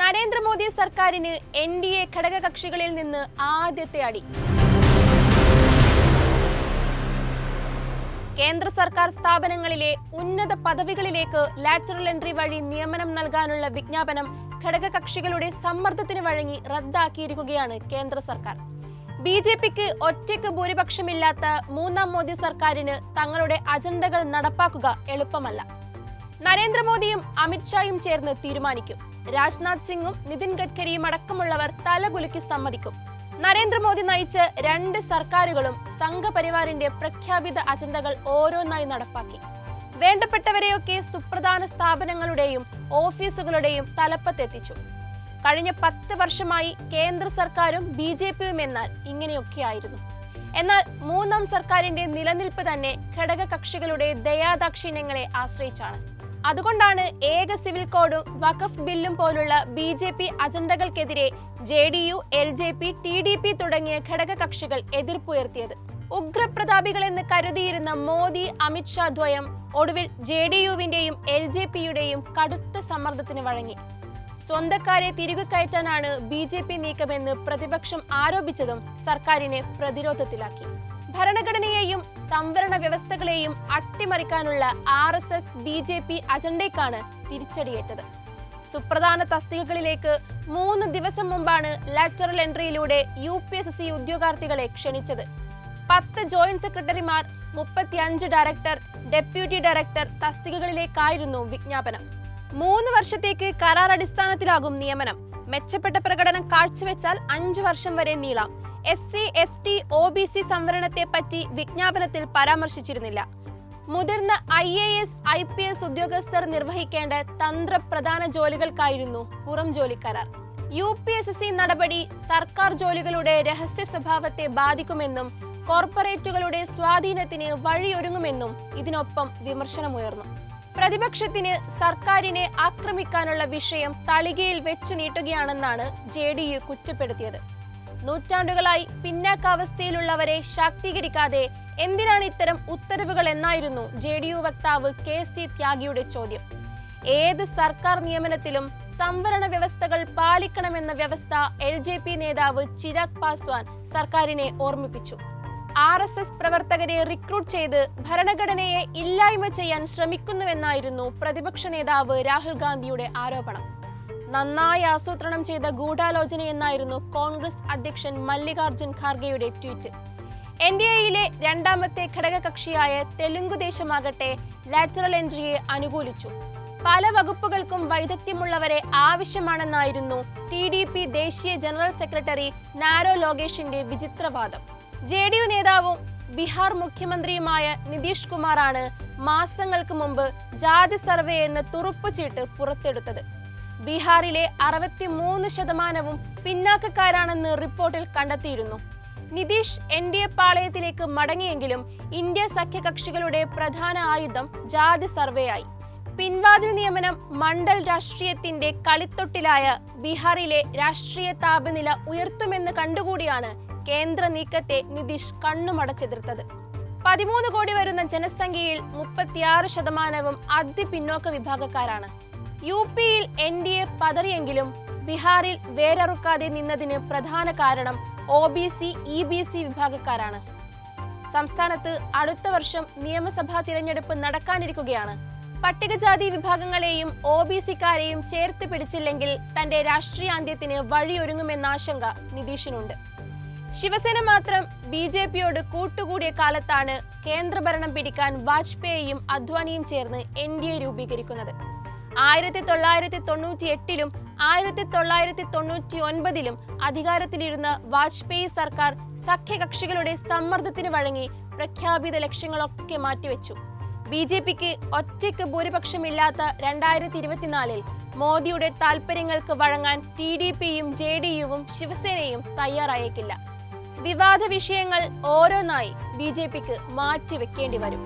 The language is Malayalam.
നരേന്ദ്രമോദി സർക്കാരിന് എൻ ഡി എ ഘടകകക്ഷികളിൽ നിന്ന് ആദ്യത്തെ അടി. കേന്ദ്ര സർക്കാർ സ്ഥാപനങ്ങളിലെ ഉന്നത പദവികളിലേക്ക് ലാറ്ററൽ എൻട്രി വഴി നിയമനം നൽകാനുള്ള വിജ്ഞാപനം ഘടകകക്ഷികളുടെ സമ്മർദ്ദത്തിന് വഴങ്ങി റദ്ദാക്കിയിരിക്കുകയാണ് കേന്ദ്ര സർക്കാർ. ബി ജെ പിക്ക് ഒറ്റയ്ക്ക് ഭൂരിപക്ഷമില്ലാത്ത മൂന്നാം മോദി സർക്കാരിന് തങ്ങളുടെ അജണ്ടകൾ നടപ്പാക്കുക എളുപ്പമല്ല. നരേന്ദ്രമോദിയും അമിത്ഷായും ചേർന്ന് തീരുമാനിക്കും. രാജ്നാഥ് സിംഗും നിതിൻ ഗഡ്കരിയും അടക്കമുള്ളവർ തലകുലുക്കി സമ്മതിക്കും. നരേന്ദ്രമോദി നയിച്ച രണ്ട് സർക്കാരുകളും സംഘപരിവാറിന്റെ പ്രഖ്യാപിത അജണ്ടകൾ ഓരോന്നായി നടപ്പാക്കി. വേണ്ടപ്പെട്ടവരെയൊക്കെ സുപ്രധാന സ്ഥാപനങ്ങളുടെയും ഓഫീസുകളുടെയും തലപ്പത്തെത്തിച്ചു. കഴിഞ്ഞ പത്ത് വർഷമായി കേന്ദ്ര സർക്കാരും ബി ജെ പിയും എന്നാൽ ഇങ്ങനെയൊക്കെയായിരുന്നു. എന്നാൽ മൂന്നാം സർക്കാരിന്റെ നിലനിൽപ്പ് തന്നെ ഘടക കക്ഷികളുടെ ദയാദാക്ഷിണ്യങ്ങളെ ആശ്രയിച്ചാണ്. അതുകൊണ്ടാണ് ഏക സിവിൽ കോഡും വഖഫ് ബില്ലും പോലുള്ള B J P അജണ്ടകൾക്കെതിരെ J D U L J P T D P തുടങ്ങിയ ഘടകകക്ഷികൾ എതിർപ്പുയർത്തിയത്. ഉഗ്രപ്രതാപികളെന്ന് കരുതിയിരുന്ന മോദി അമിത്ഷാ ദ്വയം ഒടുവിൽ ജെ ഡി യുവിന്റെയും എൽ ജെ പിയുടെയും കടുത്ത സമ്മർദ്ദത്തിന് വഴങ്ങി. സ്വന്തക്കാരെ തിരികെ കയറ്റാനാണ് ബി ജെ പി നീക്കമെന്ന് പ്രതിപക്ഷം ആരോപിച്ചതും സർക്കാരിനെ പ്രതിരോധത്തിലാക്കി. ഭരണഘടനയെയും സംവരണ വ്യവസ്ഥകളെയും അട്ടിമറിക്കാനുള്ള R S S B J P അജണ്ടയ്ക്കാണ് തിരിച്ചടിയേറ്റത്. സുപ്രധാന തസ്തികകളിലേക്ക് മൂന്ന് ദിവസം മുമ്പാണ് ലാറ്ററൽ എൻട്രിയിലൂടെ യു പി എസ് സി ഉദ്യോഗാർത്ഥികളെ ക്ഷണിച്ചത്. പത്ത് ജോയിന്റ് സെക്രട്ടറിമാർ മുപ്പത്തിയഞ്ച് ഡയറക്ടർ ഡെപ്യൂട്ടി ഡയറക്ടർ തസ്തികകളിലേക്കായിരുന്നു വിജ്ഞാപനം. മൂന്ന് വർഷത്തേക്ക് കരാർ അടിസ്ഥാനത്തിലാകും നിയമനം. മെച്ചപ്പെട്ട പ്രകടനം കാഴ്ചവെച്ചാൽ അഞ്ചു വർഷം വരെ നീളാം. S C S T O B C സംവരണത്തെ പറ്റി വിജ്ഞാപനത്തിൽ പരാമർശിച്ചിരുന്നില്ല. മുതിർന്ന I A S I P S ഉദ്യോഗസ്ഥർ നിർവഹിക്കേണ്ട തന്ത്രപ്രധാന ജോലികൾക്കായിരുന്നു പുറം ജോലി കരാർ യു പി എസ് സി നടപടി സർക്കാർ ജോലികളുടെ രഹസ്യ സ്വഭാവത്തെ ബാധിക്കുമെന്നും കോർപ്പറേറ്റുകളുടെ സ്വാധീനത്തിന് വഴിയൊരുങ്ങുമെന്നും ഇതിനൊപ്പം വിമർശനമുയർന്നു. പ്രതിപക്ഷത്തിന് സർക്കാരിനെ ആക്രമിക്കാനുള്ള വിഷയം തളികയിൽ വെച്ചു നീട്ടുകയാണെന്നാണ് ജെ ഡി യു കുറ്റപ്പെടുത്തിയത്. നൂറ്റാണ്ടുകളായി പിന്നാക്കാവസ്ഥയിലുള്ളവരെ ശാക്തീകരിക്കാതെ എന്തിനാണ് ഇത്തരം ഉത്തരവുകൾ എന്നായിരുന്നു ജെ ഡി യു വക്താവ് കെ സി ത്യാഗിയുടെ ചോദ്യം. ഏത് സർക്കാർ നിയമനത്തിലും സംവരണ വ്യവസ്ഥകൾ പാലിക്കണമെന്ന വ്യവസ്ഥ എൽ ജെ പി നേതാവ് ചിരാഗ് പാസ്വാൻ സർക്കാരിനെ ഓർമ്മിപ്പിച്ചു. ആർ എസ് എസ് പ്രവർത്തകരെ റിക്രൂട്ട് ചെയ്ത് ഭരണഘടനയെ ഇല്ലായ്മ ചെയ്യാൻ ശ്രമിക്കുന്നുവെന്നായിരുന്നു പ്രതിപക്ഷ നേതാവ് രാഹുൽ ഗാന്ധിയുടെ ആരോപണം. നന്നായി ആസൂത്രണം ചെയ്ത ഗൂഢാലോചനയെന്നായിരുന്നു കോൺഗ്രസ് അധ്യക്ഷൻ മല്ലികാർജുൻ ഖാർഗെയുടെ ട്വീറ്റ്. എൻ ഡി എയിലെ രണ്ടാമത്തെ ഘടകകക്ഷിയായ തെലുങ്കുദേശമാകട്ടെ ലാറ്ററൽ എൻട്രിയെ അനുകൂലിച്ചു. പല വകുപ്പുകൾക്കും വൈദഗ്ധ്യമുള്ളവരെ ആവശ്യമാണെന്നായിരുന്നു ടി ഡി പി ദേശീയ ജനറൽ സെക്രട്ടറി നാരോ ലോകേഷിന്റെ വിചിത്രവാദം. ജെ ഡി യു നേതാവും ബീഹാർ മുഖ്യമന്ത്രിയുമായ നിതീഷ് കുമാറാണ് മാസങ്ങൾക്ക് മുമ്പ് ജാതി സർവേ എന്ന തുറുപ്പുചീട്ട് പുറത്തെടുത്തത്. ബീഹാറിലെ അറുപത്തിമൂന്ന് ശതമാനവും പിന്നാക്കക്കാരാണെന്ന് റിപ്പോർട്ടിൽ കണ്ടെത്തിയിരുന്നു. നിതീഷ് എൻ ഡി എ പാളയത്തിലേക്ക് മടങ്ങിയെങ്കിലും ഇന്ത്യ സഖ്യകക്ഷികളുടെ പ്രധാന ആയുധം ജാതി സർവേയായി. പിൻവാതിൽ നിയമനം മണ്ഡൽ രാഷ്ട്രീയത്തിന്റെ കളിത്തൊട്ടിലായ ബീഹാറിലെ രാഷ്ട്രീയ താപനില ഉയർത്തുമെന്ന് കണ്ടുകൂടിയാണ് കേന്ദ്ര നീക്കത്തെ നിതീഷ് കണ്ണുമടച്ചെതിർത്തത്. പതിമൂന്ന് കോടി വരുന്ന ജനസംഖ്യയിൽ മുപ്പത്തിയാറ് ശതമാനവും അതിപിന്നോക്ക വിഭാഗക്കാരാണ്. യു പിയിൽ എൻ ഡി എ പതറിയെങ്കിലും ബീഹാറിൽ വേരറുക്കാതെ നിന്നതിന് പ്രധാന കാരണം O B C E B C വിഭാഗക്കാരാണ്. സംസ്ഥാനത്ത് അടുത്ത വർഷം നിയമസഭാ തിരഞ്ഞെടുപ്പ് നടക്കാനിരിക്കുകയാണ്. പട്ടികജാതി വിഭാഗങ്ങളെയും ഒ ബി സിക്കാരെയും ചേർത്ത് പിടിച്ചില്ലെങ്കിൽ തന്റെ രാഷ്ട്രീയാന്ത്യത്തിന് വഴിയൊരുങ്ങുമെന്ന ആശങ്ക നിതീഷിനുണ്ട്. ശിവസേന മാത്രം ബി ജെ പിയോട് കൂട്ടുകൂടിയ കാലത്താണ് കേന്ദ്രഭരണം പിടിക്കാൻ വാജ്പേയിയും അദ്വാനിയും ചേർന്ന് എൻ ഡി എ രൂപീകരിക്കുന്നത്. ആയിരത്തി തൊള്ളായിരത്തി തൊണ്ണൂറ്റി എട്ടിലും ആയിരത്തി തൊള്ളായിരത്തി തൊണ്ണൂറ്റി ഒൻപതിലും അധികാരത്തിലിരുന്ന വാജ്പേയി സർക്കാർ സഖ്യകക്ഷികളുടെ സമ്മർദ്ദത്തിന് വഴങ്ങി പ്രഖ്യാപിത ലക്ഷ്യങ്ങളൊക്കെ മാറ്റിവെച്ചു. ബി ജെ പിക്ക് ഒറ്റയ്ക്ക് ഭൂരിപക്ഷമില്ലാത്ത രണ്ടായിരത്തി ഇരുപത്തിനാലിൽ മോദിയുടെ താൽപര്യങ്ങൾക്ക് വഴങ്ങാൻ ടി ഡി പിയും ജെ ഡി യുവും ശിവസേനയും തയ്യാറായേക്കില്ല. വിവാദ വിഷയങ്ങൾ ഓരോന്നായി ബി ജെ പിക്ക് മാറ്റിവെക്കേണ്ടി വരും.